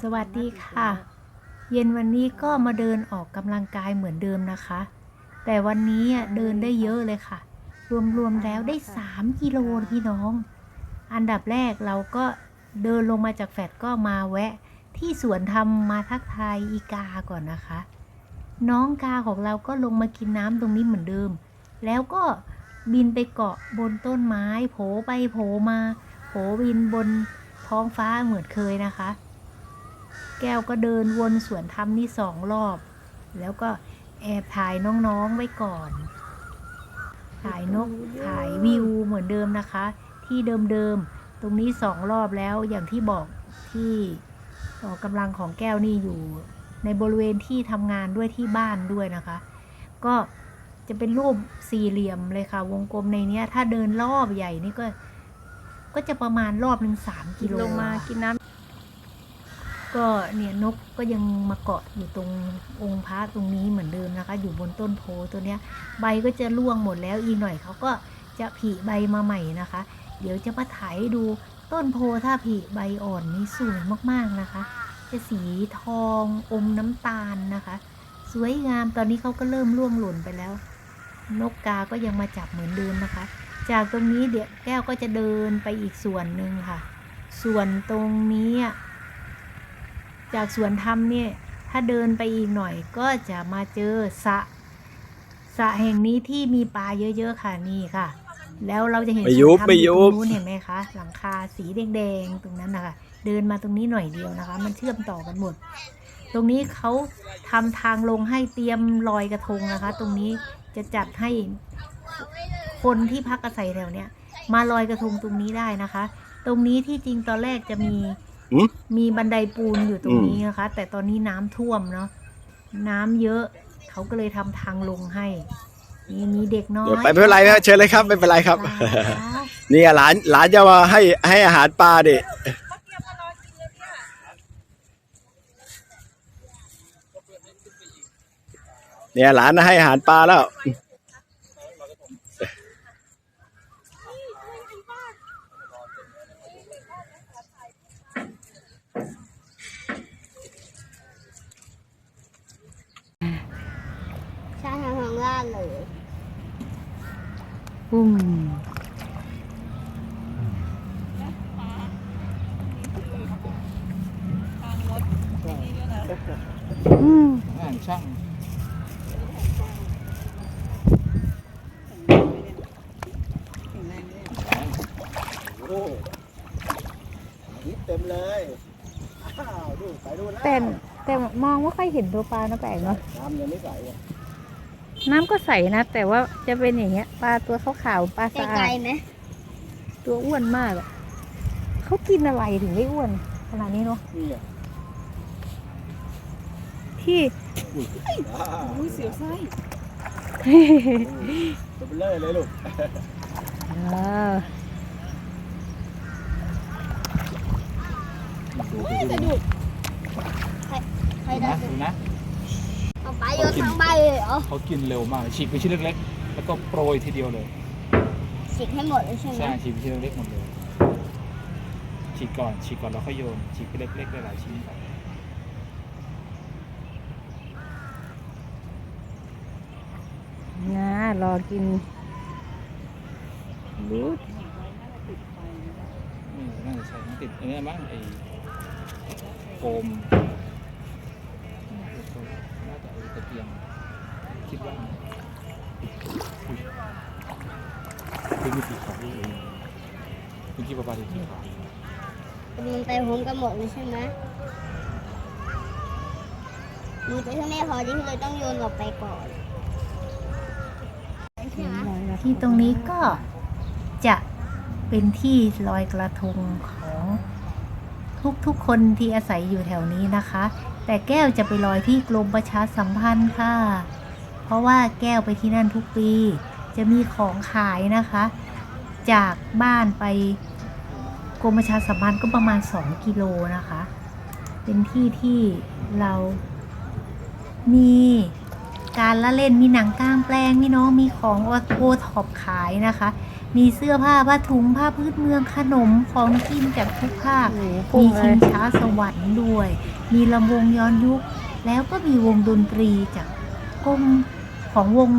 สวัสดีค่ะ เย็นวันนี้ก็มาเดินออกกำลังกายเหมือนเดิมนะคะ แต่วันนี้เดินได้เยอะเลยค่ะ รวมๆแล้วได้ 3 กิโลพี่น้อง อันดับแรกเราก็เดินลงมาจากแฟลตก็มาแวะ ที่สวนทำมาทักทายอีกาก่อนนะคะ น้องกาของเราก็ลงมากินน้ำตรงนี้เหมือนเดิม แล้วก็บินไปเกาะบนต้นไม้ โผไปโผมา โผบินบนท้องฟ้าเหมือนเคยนะคะ แก้วก็เดินวนสวนธรรมนี่สองรอบ แล้วก็แอบถ่ายน้องๆไว้ก่อน ถ่ายนกถ่ายวิวเหมือนเดิมนะคะ ที่เดิมๆตรงนี้สองรอบแล้วอย่างที่บอกที่ออกกำลังของแก้วนี่อยู่ ในบริเวณที่ทำงานด้วยที่บ้านด้วยนะคะ ก็จะเป็นรูปสี่เหลี่ยมเลยค่ะ วงกลมในเนี้ย ถ้าเดินรอบใหญ่นี่ก็ ก็จะประมาณรอบหนึ่งสามกิโลลงมากินน้ำ ก็เนี่ยนกก็ยังมาเกาะอยู่ตรงองค์พระตรงนี้เหมือนเดิมนะคะ อยู่บนต้นโพตัวเนี้ย ใบก็จะร่วงหมดแล้วอีกหน่อยเขาก็จะผลิใบมาใหม่นะคะ เดี๋ยวจะมาถ่ายดูต้นโพถ้าผลิใบอ่อนนี่สวยมากๆนะคะ จะสีทองอมน้ำตาลนะคะ สวยงามตอนนี้เขาก็เริ่มร่วงหล่นไปแล้ว นกกาก็ยังมาจับเหมือนเดิมนะคะ จากตรงนี้เดี๋ยวแก้วก็จะเดินไปอีกส่วนหนึ่งค่ะ ส่วนตรงนี้อะ จากสวนธรรมเนี่ยถ้าเดินไปอีกหน่อยก็จะมาเจอสระสระแห่งนี้ที่มีปลาเยอะ ๆ ค่ะนี่ค่ะ แล้วเราจะเห็นไม่ยุบสวนธรรไม่อยู่ยุตรบงนู้นเห็นไหมคะ หลังคาสีแดงๆตรงนั้นนะคะเดินมาตรงนี้หน่อยเดียวนะคะ มันเชื่อมต่อกันหมด ตรงนี้เขาทำทางลงให้เตรียมลอยกระทงนะคะ ตรงนี้จะจัดให้คนที่พักอาศัยแถวเนี้ยมาลอยกระทงตรงนี้ได้นะคะ ตรงนี้ที่จริงตอนแรกจะมี หืม มีบันไดปูนอยู่ตรงนี้นะคะ แต่ตอนนี้น้ำท่วมเนาะน้ำเยอะ เขาก็เลยทำทางลงให้นี่มีเด็กน้อยเดี๋ยวไปไม่เป็นไรนะเชิญเลยครับไม่เป็นไรครับครับนี่หลานหลานจะมาให้ให้อาหารปลาดิเนี่ยหลานให้อาหารปลาแล้วำใช่ทางข้างล่างเลยปุ้มอืมอ่านช่างโอ้เต็มเลยอ้าวดูไปดูแล้วแต่แต่มองว่าค่อยเห็นตัวปลานะแปลกเนาะ น้ำยังไม่ใสอะ น้ำก็ใสนะ แต่ว่าจะเป็นอย่างเงี้ยปลาตัวขาวๆปลาไกสะอาลดๆไหมตัวอ้วนมากอะเขากินอะไรถึงได้อ้วนขนาดนี้เนาะนี่อะที่อ้าวอุ้ยเสียวไส้ตัวเบลอเลยลูกเออดูไปกระดูดูกใครใครได้นะดูนะ เอาไปโยนทั้งใบเลยเหรอเขากินเร็วมากฉีกไปชิ้นเล็กๆ แล้วก็โปรยทีเดียวเลย ฉีกให้หมดเลยใช่ไหมใช่ฉีกไปชิ้นเล็กๆหมดเลย ฉีกก่อนฉีกก่อนแล้วค่อยโยนฉีกไปเล็กๆหลายๆชิ้นก่อนนะรอกินรูดนี่น่าจะใช้ติดอันนี้มั้งไอ้โฟมน่า จะไอ้ตะเกียงคิดว่าอุ๊ยคือมีสีขาวด้วยเองเมื่อกี้ป้าป้าดูสีขาวมันไปพร้อมกันหมดเลยใช่ไหมมือจะแค่ไม่พอที่เลยต้องโยนออกไปก่อนใช่ไหมที่ตรงนี้ก็จะเป็นที่ลอยกระทงของทุกๆคนที่อาศัยอยู่แถวนี้นะคะ แต่แก้วจะไปลอยที่กรมประชาสัมพันธ์ค่ะ เพราะว่าแก้วไปที่นั่นทุกปี จะมีของขายนะคะ จากบ้านไปกรมประชาสัมพันธ์ก็ประมาณ 2 กิโลนะคะ เป็นที่ที่เรามีการละเล่นมีหนังกลางแปลงมีน้องมีของโอท็อปขายนะคะ มีเสื้อผ้าผ้าถุงผ้าพื้นเมืองขนมของกินจากทุกภาคมีชิงช้าสวรรค์ด้วย มีลำวงย้อนยุค แล้วก็มีวงดนตรีจากกรมของวง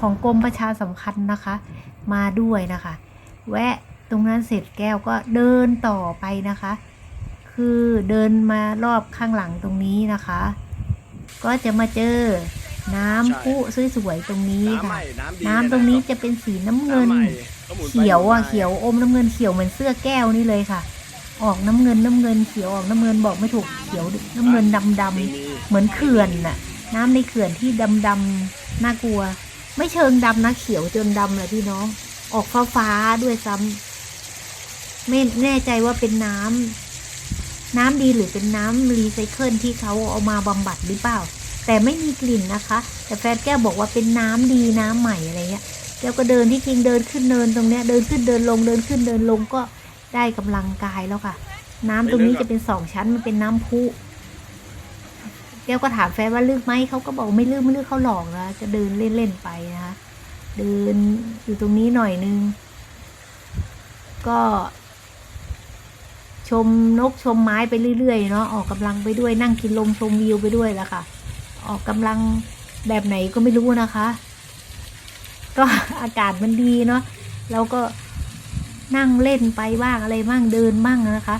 ของกรมประชาสัมพันธ์นะคะ มาด้วยนะคะ แวะตรงนั้นเสร็จแก้วก็เดินต่อไปนะคะ คือเดินมารอบข้างหลังตรงนี้นะคะ ก็จะมาเจอน้ำพุสวยๆตรงนี้ค่ะ น้ำตรงนี้จะเป็นสีน้ำเงิน เขียวอะเขียวอมน้ำเงินเขียวเหมือนเสื้อแก้วนี่เลยค่ะ ออกน้ำเงินน้ำเงินเขียวออกน้ำเงินบอกไม่ถูกเขียวน้ำเงินดำดำๆเหมือนเขื่อนน่ะ น้ำในเขื่อนที่ดำดำๆน่ากลัว ไม่เชิงดำนะเขียวจนดำเลยพี่น้อง ออกฟ้าฟ้าด้วยซ้ำไม่แน่ใจว่าเป็นน้ำน้ำดีหรือเป็นน้ำรีไซเคิลที่เขาเอามาบำบัดหรือเปล่า แต่ไม่มีกลิ่นนะคะ แต่แฟนแก้วบอกว่าเป็นน้ำดีน้ำใหม่อะไรเงี้ยแก้วก็เดินที่จริงเดินขึ้นเนินตรงเนี้ยเดินขึ้นเดินลงเดินขึ้นเดินลงก็ ได้กำลังกายแล้วค่ะ น้ำตรงนี้จะเป็นสองชั้นมันเป็นน้ำพุแก้วก็ถามแฟนว่าลึกไหมเขาก็บอกไม่ลึกไม่ลึกเขาหลอกนะจะเดินเล่นๆไปนะคะเดินอยู่ตรงนี้หน่อยนึง ก็ ชมนกชมไม้ไปเรื่อยๆเนาะออกกำลังไปด้วยนั่งกินลมชมวิวไปด้วยแล้วค่ะ ออกกำลังแบบไหนก็ไม่รู้นะคะ ก็อากาศมันดีเนาะเราก็ นั่งเล่นไปบ้างอะไรบ้างเดินบ้างนะคะ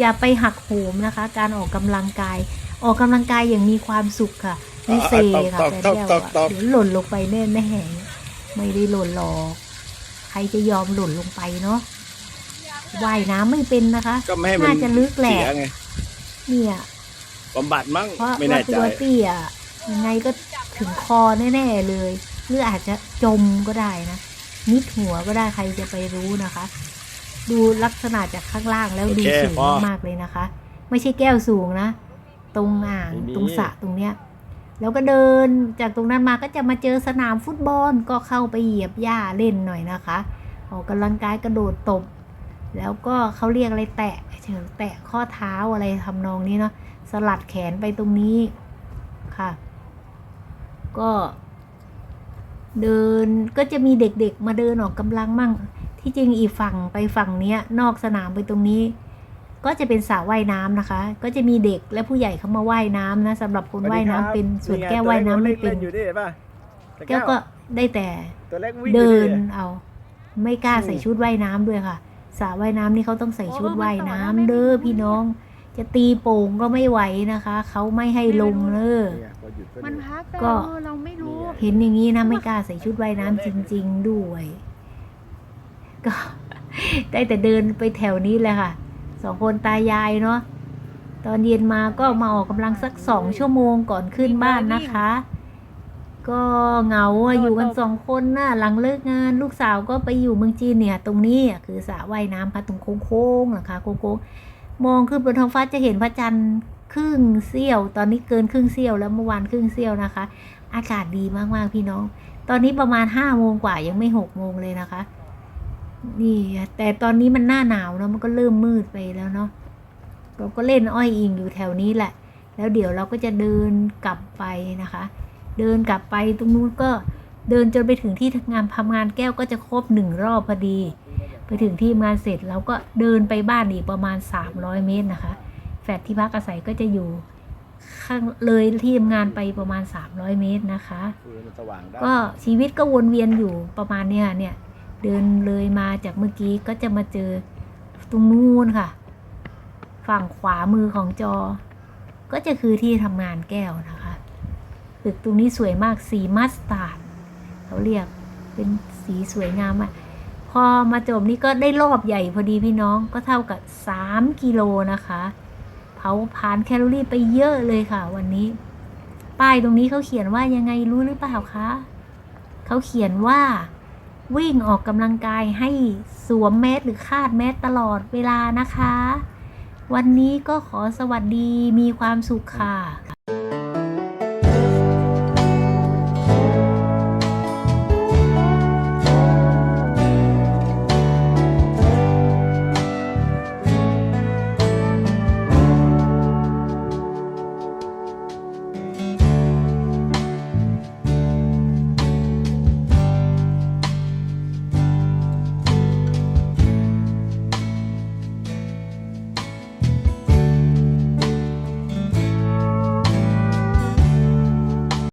อย่าไปหักโหมนะคะ การออกกำลังกาย ออกกำลังกายอย่างมีความสุขค่ะไม่เซค่ะแต่แก้วอะเดี๋ยวหล่นลงไปแน่แน่ๆไม่ได้หล่นหรอกใครจะยอมหล่นลงไปเนาะว่ายน้ำไม่เป็นนะคะก็ไม่ให้มันน่าจะลึกแหละเสียไงเนี่ยบำบัดมั้งเพราะไม่ว่าแน่ใจตัวเตี้ยยังไงก็ถึงคอแน่ๆเลย หรืออาจจะจมก็ได้นะ นิดหัวก็ได้ใครจะไปรู้นะคะ ดูลักษณะจากข้างล่างแล้วดูสูงมากๆเลยนะคะ ไม่ใช่แก้วสูงนะ ตรงอ่างตรงสระตรงเนี้ย แล้วก็เดินจากตรงนั้นมาก็จะมาเจอสนามฟุตบอลก็เข้าไปเหยียบหญ้าเล่นหน่อยนะคะออกกำลังกายกระโดดตบ แล้วก็เขาเรียกอะไรแตะเฉยแตะข้อเท้าอะไรทำนองนี้เนาะสลัดแขนไปตรงนี้ค่ะ ก็ เดินก็จะมีเด็กๆมาเดินออกกำลังมั่ง ที่จริงอีกฝั่งไปฝั่งเนี้ยนอกสนามไปตรงนี้ ก็จะเป็นสระว่ายน้ำนะคะ ก็จะมีเด็กและผู้ใหญ่เขามาว่ายน้ำนะสำหรับคนว่ายน้ำเป็นส่วนแก้วว่ายน้ำไม่เป็นอยู่ดิป่ะแก้วก็ได้แต่ตัวเล็กวิ่งเดินอยู่เอา ไม่กล้าใส่ชุดว่ายน้ำด้วยค่ะสระว่ายน้ำนี่เขาต้องใส่ชุดว่ายน้ำเด้อพี่น้อง จะตีโป่งก็ไม่ไหวนะคะเขาไม่ให้ลงเด้อเนี่ยพอหยุดก็ มันดูพักแต่ก็เออเราไม่รู้ เห็นอย่างนี้นะไม่กล้าใส่ชุดว่ายน้ำจริง ๆ ด้วย ก็ ได้แต่เดินไปแถวนี้แหละค่ะสองคนตายายเนาะตอนเย็นมาก็มาออกกำลังสักสองชั่วโมงก่อนขึ้นบ้านนะคะ ก็เหงาอะอยู่กันสองคนน่ะหลังเลิกงานลูกสาวก็ไปอยู่เมืองจีนเนี่ย ตรงนี้อะคือสระว่ายน้ำค่ะตรงโค้งๆนะคะโค้งๆมองขึ้นบนท้องฟ้าจะเห็นพระจันทร์ ครึ่งเสี้ยว ตอนนี้เกินครึ่งเสี้ยวแล้วเมื่อวานครึ่งเสี้ยวนะคะ อากาศดีมากๆพี่น้อง ตอนนี้ประมาณห้าโมงกว่ายังไม่หกโมงเลยนะคะ นี่ แต่ตอนนี้มันหน้าหนาวเนอะมันก็เริ่มมืดไปแล้วเนาะเราก็เล่นอ้อยอิงอยู่แถวนี้แหละ แล้วเดี๋ยวเราก็จะเดินกลับไปนะคะ เดินกลับไปตรงนู้นก็เดินจนไปถึงที่ทำงานทำงานแก้วก็จะครบหนึ่งรอบพอดี ไปถึงที่ทำงานเสร็จเราก็เดินไปบ้านอีกประมาณ 300 เมตรนะคะ ลตที่พักอาศัยก็จะอยู่ข้างเลยที่ทำงานไปประมาณ 300 เมตรนะคะคือมันสว่างได้ก็ชีวิตก็วนเวียนอยู่ประมาณเนี้ยเนี่ย เดินเลยมาจากเมื่อกี้ก็จะมาเจอตรงนู้นค่ะ ฝั่งขวามือของจอ ก็จะคือที่ทำงานแก้วนะคะตึกตรงนี้สวยมากสีมัสตาร์ดเขาเรียกเป็นสีสวยงามอะพอมาจบนี่ก็ได้รอบใหญ่พอดีพี่น้องก็เท่ากับ 3 กิโลนะคะ เผาผลาญแคลอรี่ไปเยอะเลยค่ะ วันนี้ ป้ายตรงนี้เขาเขียนว่ายังไงรู้หรือเปล่าคะเขาเขียนว่าวิ่งออกกำลังกายให้สวมแมสหรือคาดแมสตลอดเวลานะคะ วันนี้ก็ขอสวัสดีมีความสุขค่ะ